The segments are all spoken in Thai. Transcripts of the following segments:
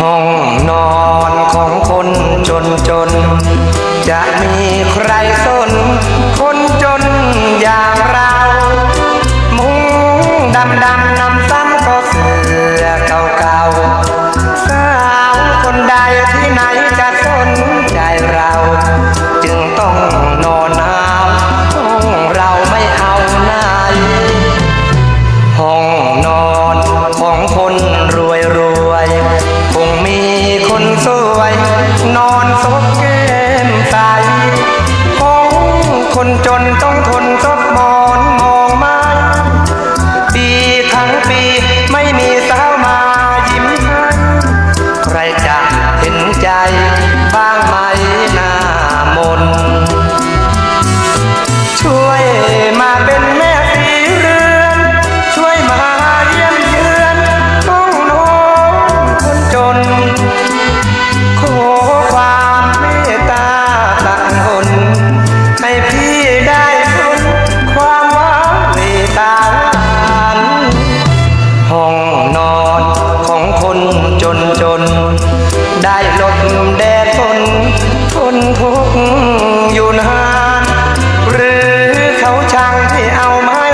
ห้องนอนของคนจนจน จะมีใครสน คนจนอย่างเรา มุ้งดำดำนำซ้ำก็เสือเก่าเก่าสาวคนใดที่ไหนจะ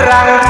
rằng